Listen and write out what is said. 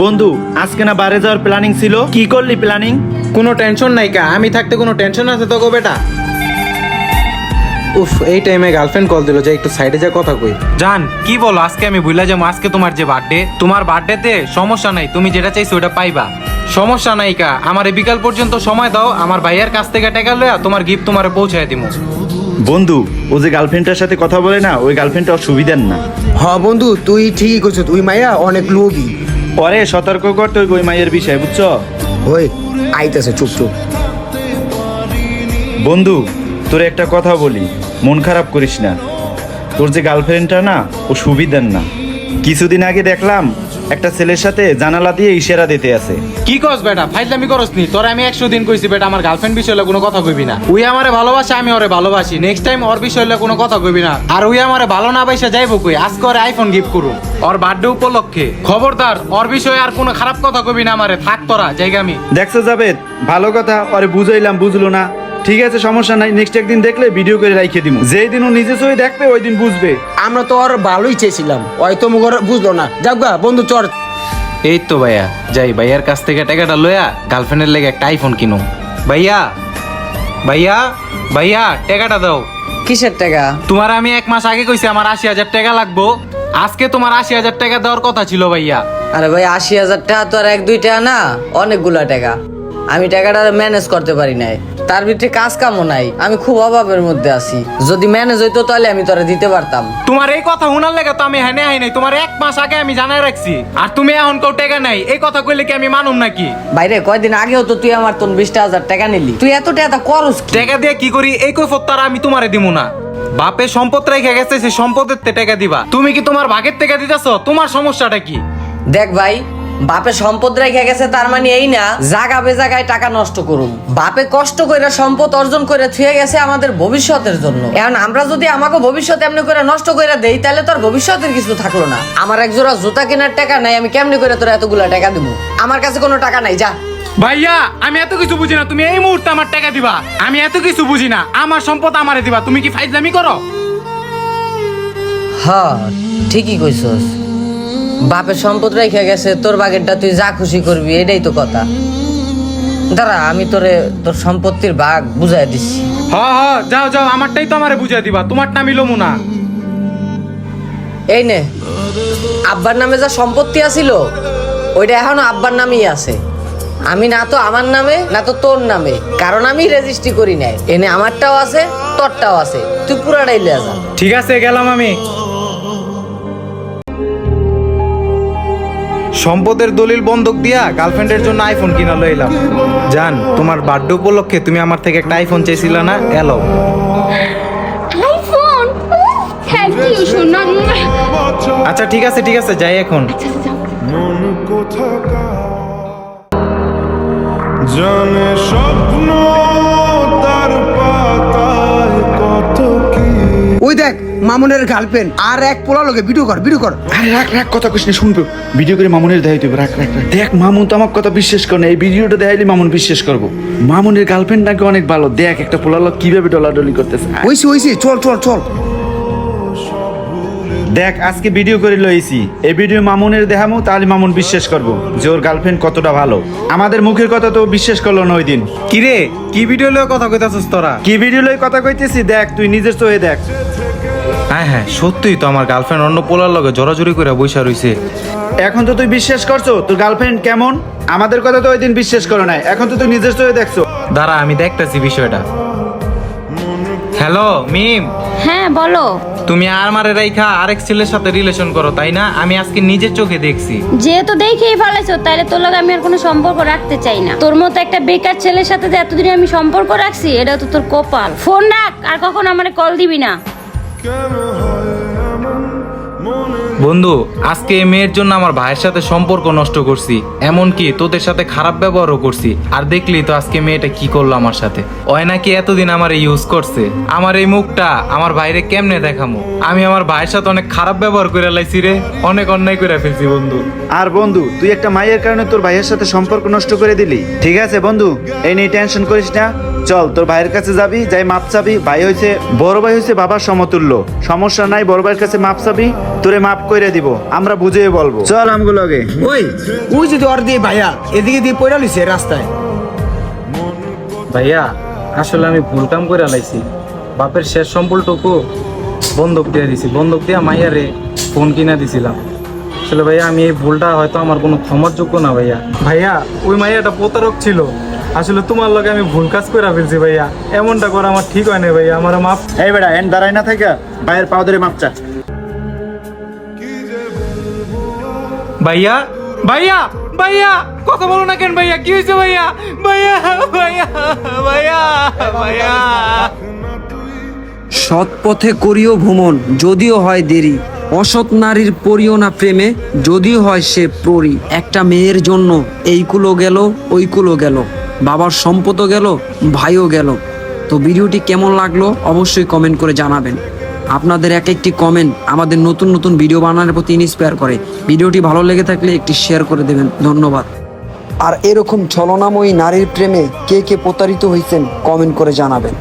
বন্ধু আজকে না বাইরে যাওয়ার প্ল্যানিং ছিল? কি করলি প্ল্যানিং কোনো টেনশন নাই কা আমি থাকতে কোনো টেনশন আছে তো গো বেটা? উফ এই টাইমে গার্লফ্রেন্ড কল দিল যে একটু সাইডে যা কথা কই। জান কি বলো আজকে আমি ভুলে যাব আজকে তোমার যে বার্থডে তোমার বার্থডেতে সমস্যা নাই তুমি যেটা চাইছো ওটা পাইবা। সমস্যা নাই কা আমার এই বিকাল পর্যন্ত সময় দাও আমার ভাইয়ের কাছ থেকে টাকা লইয়া তোমার গিফট তোমারে পৌঁছায় দিমু। বন্ধু ও যে গার্লফ্রেন্ডের সাথে কথা বলে না ওই গার্লফ্রেন্ডটা সুবিধার না। হ বন্ধু তুই ঠিকই করছিস তুই মাইয়া অনেক লোভী। পরে সতর্ক করতে হইব ওই মাইয়ের বিষয় বুঝছ? ওই আইতেছে চুপ চুপ। বন্ধু তোর একটা কথা বলি মন খারাপ করিস না। তোর যে গার্লফ্রেন্ডটা না ও সুবিধার না। কিছুদিন আগে দেখলাম একটা ছেলের সাথে জানালা দিয়ে ইশারা দিতে আছে। কি কস বেটা? ফাইজলামি করস নি তোর আমি একশো দিন কইছি বেটা আমার গার্লফ্রেন্ড বিষয়ে কোনো কথা কইবি না। উই আমারে ভালোবাসে আমি ওরে ভালোবাসি। নেক্সট টাইম ওর বিষয়ে কোনো কথা কইবি না। আর উই আমারে ভালো না বাইসা যাইবো কই? আজকে ওরে আইফোন গিফট করুম। ওর বার্থডে উপলক্ষে। খবরদার ওর বিষয়ে আর কোনো খারাপ কথা কইবি না আমারে। থাক তোরা জায়গা আমি। দেখছ যাবেদ ভালো কথা পরে বুঝাইলাম বুঝলো না। ঠিক আছে সমস্যা নাই। নেক্সট একদিন দেখলে ভিডিও করে রাইখে দিব যেই দিন ও নিজে সই দেখবে ওই দিন বুঝবে। আমরা তো আর ভালোই চেয়েছিলাম। হয়তো মুখর বুঝলো না। যাক গা বন্ধু চর এই তো ভাইয়া যাই ভাইয়ার কাছ থেকে টাকাটা লইয়া গার্লফ্রেন্ডের লেগে একটা আইফোন কিনো। ভাইয়া ভাইয়া ভাইয়া টাকাটা দাও। কিসের টাকা? তোমার আমি এক মাস আগে কইছি আমার আশি হাজার টাকা লাগবো। আজকে তোমার আশি হাজার টাকা দেওয়ার কথা ছিল ভাইয়া। আরে ভাই আশি হাজার টাকা তো আর এক দুই টাকা না অনেকগুলা টাকা। আমি টাকাটা ম্যানেজ করতে পারি নাই। তার ভিতরে কাজ কামও নাই। আমি খুব অভাবের মধ্যে আছি। যদি ম্যানেজ হইতো তাহলে আমি তোরা দিতে পারতাম। তোমার এই কথা শোনার লেগে তো আমি হেনে হাই নাই তোমার এক মাস আগে আমি জানাই রাখছি। আর তুমি এখন কেউ টাকা নাই। এই কথা কইলে কি আমি মানুম নাকি? বাইরে কয়দিন আগেও তো তুই আমার তোর বিশটা হাজার টাকা নিলি। তুই এত টাকা করস কি? টাকা দিয়ে কি করি? এই কৈফত তারা আমি তোমারে দিব না। বাপে সম্পদ রেখে গেছে সেই সম্পদের তে টাকা দিবা। তুমি কি তোমার ভাগের টাকা দিতেছ? তোমার সমস্যাটা কি? দেখ ভাই বাপে সম্পদ রেখে গেছে তার মানে এই না জাগা বেজাগায় টাকা নষ্ট করুম বাপে কষ্ট করে সম্পদ অর্জন করে থুয়ে গেছে আমাদের ভবিষ্যতের জন্য। এখন আমরা যদি আমাকে ভবিষ্যৎ এমনি করে নষ্ট করে দেই তাহলে তোর ভবিষ্যতের কিছু থাকল না। আমার এক জোড়া জুতা কেনার টাকা নাই আমি কেমনি করে তোর এতগুলা টাকা দিব? আমার কাছে কোনো টাকা নাই যা। ভাইয়া আমি এত কিছু বুঝি না তুমি এই মুহূর্তে আমার টাকা দিবা। আমি এত কিছু বুঝি না আমার সম্পদ আমারে দিবা তুমি কি ফাইজলামি করো? হ্যাঁ ঠিকই কইছস। বাপের সম্পদ রেখে গেছে তোর বাগেরটা তুই যা খুশি করবি এটাই তো কথা। দাঁড়া আমি তোরে তোর সম্পত্তির ভাগ বুঝাই দিচ্ছি। হ হ যাও যাও আমারটাই তো আমারে বুঝাই দিবা তোমারটা আমি লমু না এই নে আব্বার নামে যা সম্পত্তি আছিল ওইটা এখনও আব্বার নামেই আছে। আমি না তো আমার নামে না তো তোর নামে কারণ আমি রেজিস্ট্রি করি নাই। এনে আমারটাও আছে তোরটাও আছে তুই পুরাটাই লিয়া যা। ঠিক আছে গেলাম আমি। সম্পদের দলিল বন্ধক দিয়া গার্লফ্রেন্ডের জন্য আইফোন কিনা লইলাম জান তোমার বার্থডে উপলক্ষে তুমি আমার থেকে একটা আইফোন চাইছিলে না? এলো। আচ্ছা ঠিক আছে ঠিক আছে যাই এখন। জানে স্বপ্ন ওই দেখ মামুনের গার্লফ্রেন্ড আর এক পোলা লোকে ভিডিও কর ভিডিও কর। আরে রাখ রাখ কথা কইস না শুনব। ভিডিও করে মামুনের দেখাই দেবো রাখ রাখ রাখ। দেখ মামুন তো আমার কথা বিশ্বাস করে না এই ভিডিওটা দেখাইলে মামুন বিশ্বাস করব। মামুনের গার্লফ্রেন্ড নাকি অনেক ভালো দেখ একটা পোলা লোক কীভাবে ডলাডলি করতেছে। ওইসি ওইসি চল চল চল। দেখ আজকে ভিডিও করে লইছি। এই ভিডিও মামুনের দেখামু তাহলে মামুন বিশ্বাস করব যে ওর গার্লফ্রেন্ড কতটা ভালো। আমাদের মুখের কথা তো বিশ্বাস করল না ওই দিন। কি রে কি ভিডিও লয়ে কথা কইতাছস তোরা? কি ভিডিও লই কথা কইতেছি? দেখ তুই নিজের চোখে দেখ। হ্যাঁ হ্যাঁ সত্যিই তো আমার গার্লফ্রেন্ড অন্য পোলার লগে জোরাজুরি করে বইসা রইছে। এখন তো তুই বিশ্বাস করছ? তোর গার্লফ্রেন্ড কেমন? আমাদের কথা তো ওই দিন বিশ্বাস করো নাই। এখন তো তুই নিজের চোখে দেখছ। দাঁড়া আমি দেখতেছি বিষয়টা। হ্যালো মিম। হ্যাঁ বলো। তুমি আর মারে রাইখা আরেক ছেলের সাথে রিলেশন করো তাই না? আমি আজকে নিজের চোখে দেখছি। যেহেতু দেখেই ফেলেছো তাহলে তোর লগে আমি আর কোনো সম্পর্ক রাখতে চাই না। তোর মতো একটা বেকার ছেলের সাথে যে এতদিন আমি সম্পর্ক রাখছি এটা তো তোর কপাল। ফোন রাখ আর কখন আমারে কল দিবি না। কেন হয় এমন মনে বন্ধু, আজকে এই মেয়ের জন্য আমার ভাইয়ের সাথে সম্পর্ক নষ্ট করছি, এমনকি তোদের সাথে খারাপ ব্যবহারও করছি। আর দেখলি তো আজকে মেয়েটা কি করল আমার সাথে। ওই নাকি এতদিন আমার ইউজ করছে। আমার এই মুখটা আমার ভাইরে কেমনে দেখামো? আমি আমার ভাইয়ের সাথে অনেক খারাপ ব্যবহার করে লাইছি রে। অনেক অন্যায় করে ফেলছি, বন্ধু। আর বন্ধু, তুই একটা মায়ের কারণে তোর ভাইয়ের সাথে সম্পর্ক নষ্ট করে দিলি। ঠিক আছে, বন্ধু? এই নিয়ে টেনশন করিস না। চল, তোর ভাইয়ের কাছে যাবি, যাই মাপ চাবি। ভাই হয়েছে বড় ভাই হয়েছে বাবার সমতুল্য। সমস্যা নাই, বড় ভাইয়ের কাছে মাপ চাবি। তোরে মাপ করে দিব আমরা বুঝিয়ে বলব। চল আমগুলো আগে ওই ওই যদি ওর দিয়ে ভাইয়া এদিকে দিয়ে পড়া লিছে রাস্তায়। ভাইয়া আসলে আমি ভুল কাম করে লাইছি। বাপের শেষ সম্বলটুকু বন্ধক দিয়ে দিছি। বন্ধক দিয়া মাইয়ারে ফোন কিনা দিছিলাম। আসলে ভাইয়া আমি এই ভুলটা হয়তো আমার কোনো ক্ষমার যোগ্য না ভাইয়া। ভাইয়া ওই মাইয়াটা প্রতারক ছিল। আসলে তোমার লগে আমি ভুল কাজ করে ফেলছি ভাইয়া। এমনটা করা আমার ঠিক হয় না ভাইয়া আমার মাপ এই বেড়া এন দাঁড়াই না থাকে ভাইয়ের পাও ধরে মাপ চা। ভাইয়া? ভাইয়া ভাইয়া কথা বলো না কেন ভাইয়া? কি হয়েছে ভাইয়া? ভাইয়া ভাইয়া ভাইয়া ভাইয়া। সৎ পথে করিও ভ্রমণ যদিও হয় দেরি। অসৎ নারীর পরিও না প্রেমে যদিও হয় সে প্ররি একটা মেয়ের জন্য এই কুলো গেল ওই কুলো গেল। বাবার সম্পদও গেল ভাইও গেল। তো ভিডিওটি কেমন লাগল অবশ্যই কমেন্ট করে জানাবেন। আপনাদের এক একটি কমেন্ট আমাদের নতুন নতুন ভিডিও বানানোর প্রতি ইন্সপায়ার করে। ভিডিওটি ভালো লেগে থাকলে একটি শেয়ার করে দেবেন। ধন্যবাদ। আর এরকম ছলনাময়ী নারীর প্রেমে কে কে প্রতারিত হয়েছেন কমেন্ট করে জানাবেন।